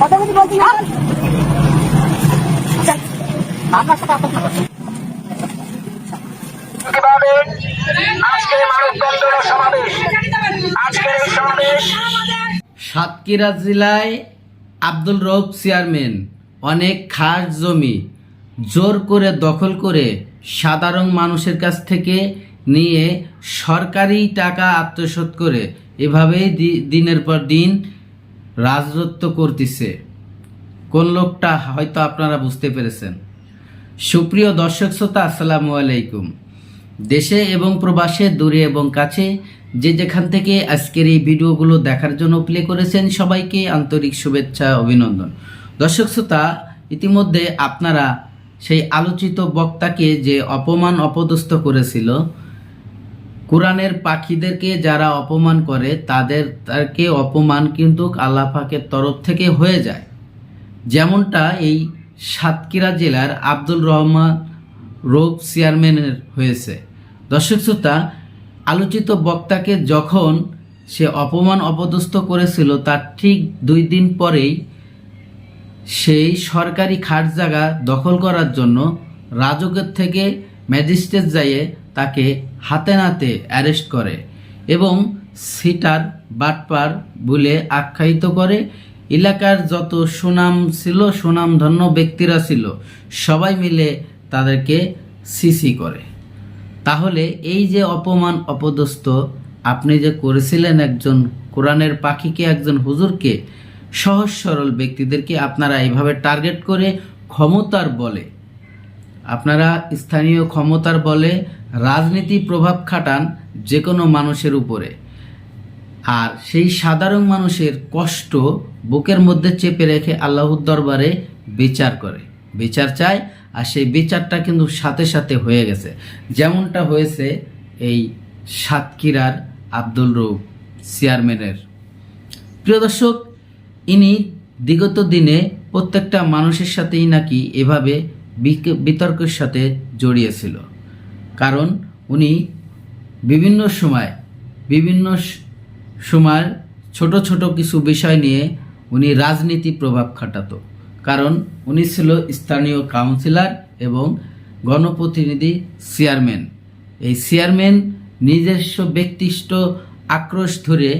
কথা বলছি না। আপনার সাথে আপনার সাতক্ষীরা জেলায় আব্দুল রব চেয়ারম্যান অনেক খাস জমি জোর করে দখল করে সাধারণ মানুষের কাছ থেকে নিয়ে সরকারি টাকা আত্মসাৎ করে এভাবেই দি- দিনের পর দিন রাজত্ব করতেছে। কোন লোকটা হয়তো আপনারা বুঝতে পেরেছেন। সুপ্রিয় দর্শক শ্রোতা, আসসালামু আলাইকুম। দেশে এবং প্রবাসে, দূরে এবং কাছে যে যেখান থেকে আজকের এই ভিডিওগুলো দেখার জন্য প্লে করেছেন সবাইকে আন্তরিক শুভেচ্ছা, অভিনন্দন। দর্শক শ্রোতা, ইতিমধ্যে আপনারা সেই আলোচিত বক্তাকে যে অপমান অপদস্থ করেছিল কোরআনের পাখিদেরকে যারা অপমান করে তাদের তাকে অপমান কিন্তু আল্লাহ পাকের তরফ থেকে হয়ে যায়। যেমনটা এই সাতক্ষীরা জেলার আব্দুল রহমান রোগ চেয়ারম্যানের হয়েছে। দর্শক শ্রোতা, আলোচিত বক্তাকে যখন সে অপমান অপদস্থ করেছিল, তার ঠিক দুই দিন পরেই সেই সরকারি খাট জায়গা দখল করার জন্য রাজকের থেকে ম্যাজিস্ট্রেট যাইয়ে তাকে হাতে নাতে অ্যারেস্ট করে এবং সিটার বাটপার বলে আখ্যায়িত করে। এলাকার যত সুনাম ছিল, সুনামধন্য ব্যক্তিরা ছিল, সবাই মিলে তাদেরকে সিসি করে। তাহলে এই যে অপমান অপদস্থ, আপনি যে করেছিলেন একজন কোরআনের পাখিকে, একজন হুজুরকে, সহজ সরল ব্যক্তিদেরকে আপনারা এইভাবে টার্গেট করে ক্ষমতার বলে, আপনারা স্থানীয় ক্ষমতার বলে রাজনীতি প্রভাব খাটান যে কোনো মানুষের উপরে। আর সেই সাধারণ মানুষের কষ্ট বুকের মধ্যে চেপে রেখে আল্লাহর দরবারে বিচার করে। বিচার চায়, আর সেই বিচারটা কিন্তু সাথে সাথে হয়ে গেছে। যেমনটা হয়েছে এই সাতক্ষীরার আব্দুল রৌফ চেয়ারম্যানের। প্রিয় দর্শক, ইনি বিগত দিনে প্রত্যেকটা মানুষের সাথেই নাকি এভাবে বিতর্কের সাথে জড়িয়েছিল কারণ উনি বিভিন্ন সময় বিভিন্ন সময় ছোট ছোট কিছু বিষয় নিয়ে উনি রাজনীতি প্রভাব খাটাতো। কারণ উনি ছিল স্থানীয় কাউন্সিলর এবং গণপ্রতিনিধি চেয়ারম্যান। এই চেয়ারম্যান নিজস্ব ব্যক্তিষ্ঠ আক্রোশ ধরে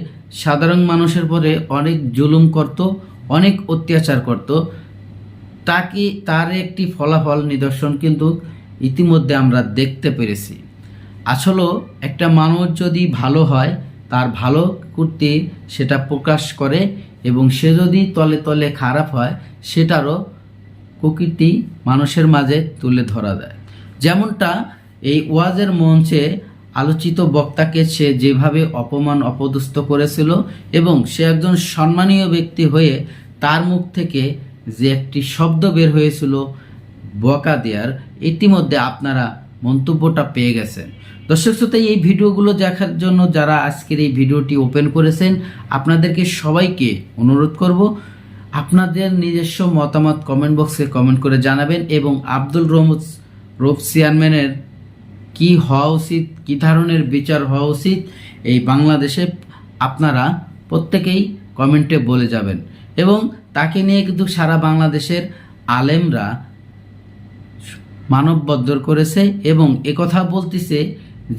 সাধারণ মানুষের পরে অনেক জুলুম করত, অনেক অত্যাচার করত। তাকে, তার একটি ফলাফল নিদর্শন কিন্তু ইতিমধ্যে আমরা দেখতে পেরেছি। আসলেও একটা মানুষ যদি ভালো হয়, তার ভালো করতে সেটা প্রকাশ করে এবং সে যদি তলে তলে খারাপ হয়, সেটারও প্রকৃতি মানুষের মাঝে তুলে ধরা দেয় যেমনটা এই ওয়াজের মঞ্চে আলোচিত বক্তাকে সে যেভাবে অপমান অপদস্থ করেছিল এবং সে একজন সম্মানীয় ব্যক্তি হয়ে তার মুখ থেকে যে একটি শব্দ বের হয়েছিল বকা দেওয়ার ইতিমধ্যে আপনারা মন্তব্যটা পেয়ে গেছেন। দর্শক শ্রোতা, এই ভিডিওগুলো দেখার জন্য যারা আজকের এই ভিডিওটি ওপেন করেছেন, আপনাদেরকে সবাইকে অনুরোধ করব, আপনাদের নিজস্ব মতামত কমেন্ট বক্সে কমেন্ট করে জানাবেন এবং আব্দুল রহমদ রূপ চেয়ারম্যানের কী হওয়া উচিত, কী ধরনের বিচার হওয়া উচিত, এই বাংলাদেশে আপনারা প্রত্যেকেই কমেন্টে বলে যাবেন। এবং তাকে নিয়ে কিন্তু সারা বাংলাদেশের আলেমরা মানববদ্ধর করেছে এবং একথা বলতেছে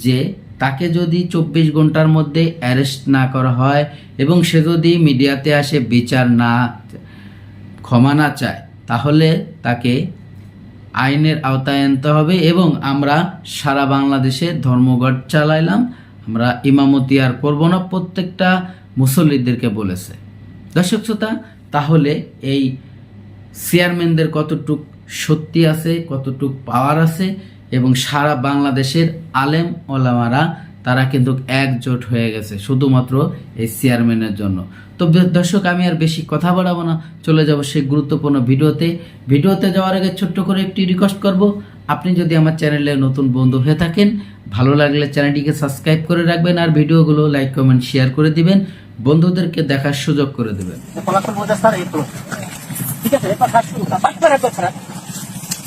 যে তাকে যদি চব্বিশ ঘণ্টার মধ্যে অ্যারেস্ট না করা হয় এবং সে যদি মিডিয়াতে আসে বিচার না, ক্ষমা না চায়, তাহলে তাকে আইনের আওতায় আনতে হবে এবং আমরা সারা বাংলাদেশে ধর্মঘট চালাইলাম। আমরা ইমামতি আর করব না প্রত্যেকটা মুসল্লিদেরকে বলেছে। দর্শক শ্রোতা, তাহলে এই চেয়ারম্যানদের কতটুক সত্যি আছে, কতটুক পাওয়ার আছে এবং সারা বাংলাদেশের আলেম ওলামারা, তারা কিন্তু একজোট হয়ে গেছে শুধুমাত্র এই চেয়ারম্যানের জন্য। তো দর্শক, আমি আর বেশি কথা বাড়াবো না, চলে যাব সেই গুরুত্বপূর্ণ ভিডিওতে। ভিডিওতে যাওয়ার আগে ছোট্ট করে একটি রিকোয়েস্ট করব, আপনি যদি আমার চ্যানেলে নতুন বন্ধু হয়ে থাকেন, ভালো লাগলে চ্যানেলটিকে সাবস্ক্রাইব করে রাখবেন আর ভিডিওগুলো লাইক কমেন্ট শেয়ার করে দিবেন, বন্ধুদেরকে দেখার সুযোগ করে দেবেন। ঠিক আছে